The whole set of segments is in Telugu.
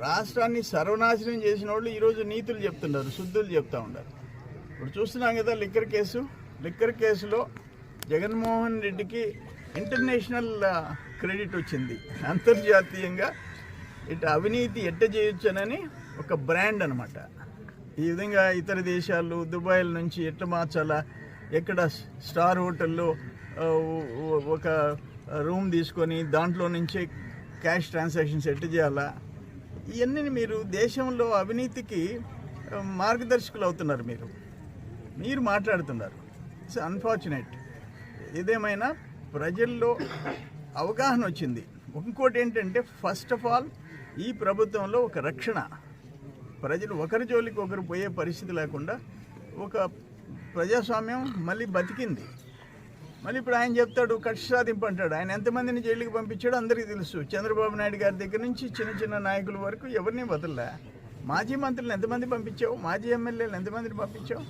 రాష్ట్రాన్ని సర్వనాశనం చేసిన వాళ్ళు ఈరోజు నీతులు చెప్తున్నారు శుద్ధులు చెప్తూ ఉన్నారు. ఇప్పుడు చూస్తున్నాం కదా లిక్కర్ కేసు. లిక్కర్ కేసులో జగన్మోహన్ రెడ్డికి ఇంటర్నేషనల్ క్రెడిట్ వచ్చింది. అంతర్జాతీయంగా ఇటు అవినీతి ఎట్ట చేయొచ్చనని ఒక బ్రాండ్ అనమాట ఈ విధంగా ఇతర దేశాలు దుబాయ్ల నుంచి ఎట్ట మార్చాలా? ఎక్కడ స్టార్ హోటల్లో ఒక రూమ్ తీసుకొని దాంట్లో నుంచే క్యాష్ ట్రాన్సాక్షన్స్ ఎట్ట చేయాలా? ఇవన్నీ మీరు దేశంలో అవినీతికి మార్గదర్శకులు అవుతున్నారు మీరు. మీరు మాట్లాడుతున్నారు. ఇట్స్ అన్ఫార్చునేట్ ఏదేమైనా ప్రజల్లో అవగాహన వచ్చింది. ఇంకోటి ఏంటంటే ఫస్ట్ ఆఫ్ ఆల్ ఈ ప్రభుత్వంలో ఒక రక్షణ. ప్రజలు ఒకరి జోలికి ఒకరు పోయే పరిస్థితి లేకుండా ఒక ప్రజాస్వామ్యం మళ్ళీ బతికింది. మళ్ళీ ఇప్పుడు ఆయన చెప్తాడు కక్ష సాధింపు అంటాడు ఆయన ఎంతమందిని జైలుకి పంపించాడో అందరికీ తెలుసు. చంద్రబాబు నాయుడు గారి దగ్గర నుంచి చిన్న చిన్న నాయకుల వరకు ఎవరిని వదలలే. మాజీ మంత్రులను ఎంతమంది పంపించావు? మాజీ ఎమ్మెల్యేలు ఎంతమందిని పంపించావు?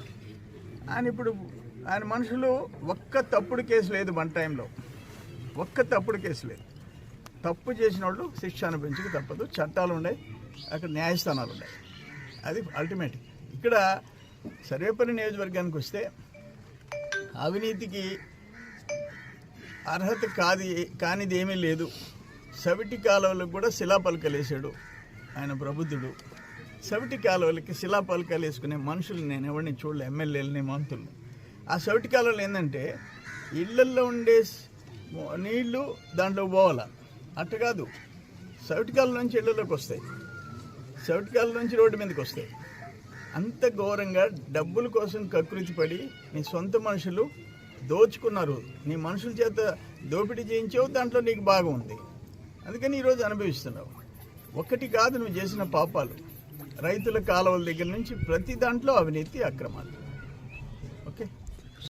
ఆయన ఇప్పుడు ఆయన మనుషులు ఒక్క తప్పుడు కేసు లేదు మన టైంలో. ఒక్క తప్పుడు కేసు లేదు. తప్పు చేసిన వాళ్ళు శిక్ష అనిపించక తప్పదు. చట్టాలు ఉన్నాయి అక్కడ న్యాయస్థానాలు ఉన్నాయి. అది అల్టిమేట్ ఇక్కడ సర్వేపల్లి నియోజకవర్గానికి వస్తే అవినీతికి అర్హత కాది కానిది ఏమీ లేదు. సవిటి కాలువలకు కూడా శిలాపలకలేశాడు ఆయన ప్రబుద్ధుడు సవిటి కాలువలకి శిలాపలకాలు వేసుకునే మనుషులు నేను ఎవరిని చూడలే ఎమ్మెల్యేలని మంత్రులు ఆ సవిటి కాలువలు ఏంటంటే ఇళ్ళల్లో ఉండే నీళ్ళు దాంట్లో పోవాల. అట్ట కాదు. సవిటి కాలువ నుంచి ఇళ్ళలోకి వస్తాయి. సవిటి నుంచి రోడ్డు మీదకి వస్తాయి. అంత ఘోరంగా డబ్బుల కోసం కకృతి పడి నీ సొంత మనుషులు దోచుకున్నారు. నీ మనుషుల చేత దోపిడీ చేయించావు దాంట్లో నీకు బాగా ఉంది. అందుకని ఈరోజు అనుభవిస్తున్నావు. ఒక్కటి కాదు నువ్వు చేసిన పాపాలు. రైతుల కాలువల దగ్గర నుంచి ప్రతి దాంట్లో అవినీతి అక్రమాలు.